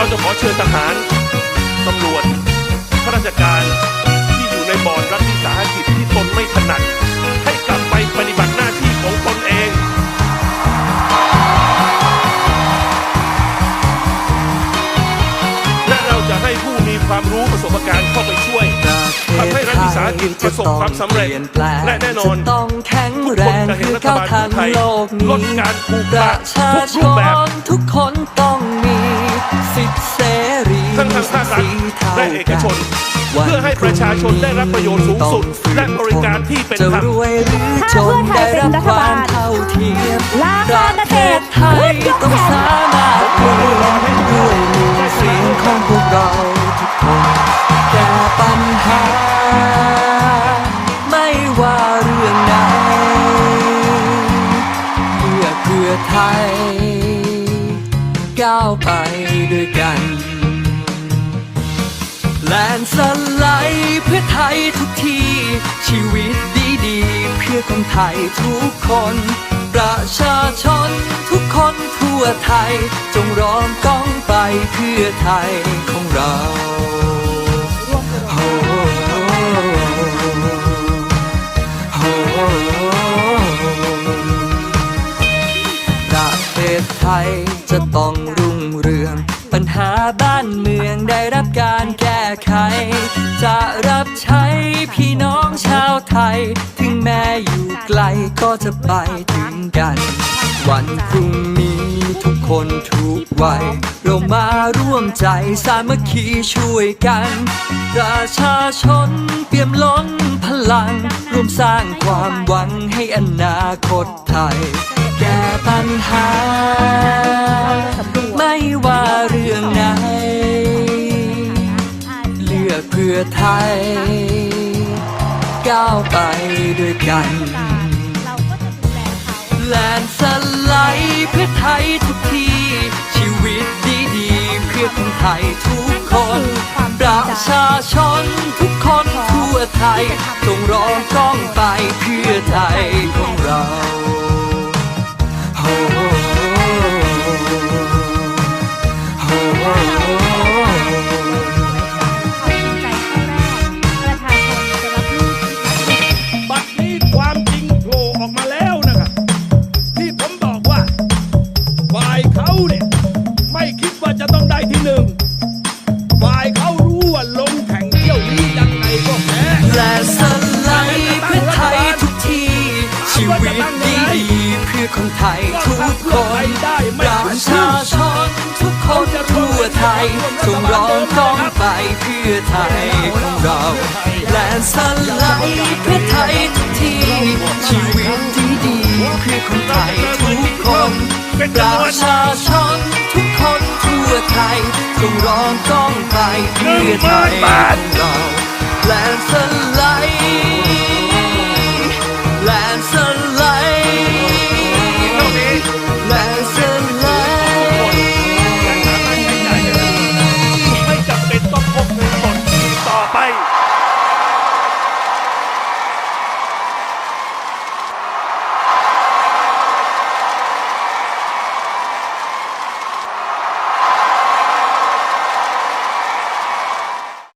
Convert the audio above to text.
เราจะขอเชิญทหาร ตำรวจ ข้าราชการที่อยู่ในบอร์ดรัฐวิสาหกิจที่ตนไม่ถนัด ให้กลับไปปฏิบัติหน้าที่ของตนเอง และเราจะให้ผู้มีความรู้ประสบการณ์เข้าไปช่วยทำให้รัฐวิสาหกิจประสบความสำเร็จ และแน่นอนต้องแข็งแรงเพื่อก้าทันโลกนี้ลดการปลูกป่าทุกแบบทุกคนต้อง และเอกชนวันเพื่อให้ประชาชนได้รับประโยชน์สูงสุด และบริการที่เป็นจะธรรมรวยหรือจนถ้าได้เพื่อไทยเป็นรับรัฐควาบาลมเท่าเทียมราปคาระเกเทษศตรไทยต้องสามารถเปลี่ยนด้วยมือเสียงของพวกเราทุกคนแก้ปัญหา ไม่ว่าเรื่องไหนเพื่อเพื่อไทยก้าวไปด้วยกัน แลนสไลด์เพื่อไทยทุกที ชีวิตดีๆ เพื่อคนไทยทุกคน ประชาชนทุกคนทั่วไทย จงร้องก้องไปเพื่อไทยของเราโอ้โอ้ประเทศไทย ต้องรุ่งเรือง ปัญหาบ้านเมืองได้รับการแก้ไข จะรับใช้พี่น้องชาวไทย ถึงแม้อยู่ไกลก็จะไปถึงกัน วันพรุ่งนี้ทุกคนทุกวัยเรามาร่วมใจสามัคคีช่วยกัน ประชาชนเปี่ยมล้นพลังร่วมสร้างความหวังให้อนาคตไทย แก้ปัญหา อกเพื่อไทย ก้าวไปด้วยกัน เราก็จะดูแลเขาแลนสไลด์เพื่อไทยทุกที ชีวิตดีๆ เพื่อคนไทยทุกคน ประชาชนทุกคนทั่วไทยต้องร้องก้องไปเพื่อไทยของเรา เขาเนี่ยไม่คิดว่าจะต้องได้ที่หนึ่งฝ่ายเขารู้ว่าลงแข่งเที่ยวนี้ยังไงก็แพ้และสไลด์เพื่อไทยทุกที ชีวิตดีๆเพื่อคนไทยทุกคนประชาชนทุกคนทั่วไทยจงร้องก้องไปเพื่อไทยของเราและสไลด์เพื่อ ประชาชนทุกคนทั่วไทยจงร้องก้องไปเพื่อไทยของเราและส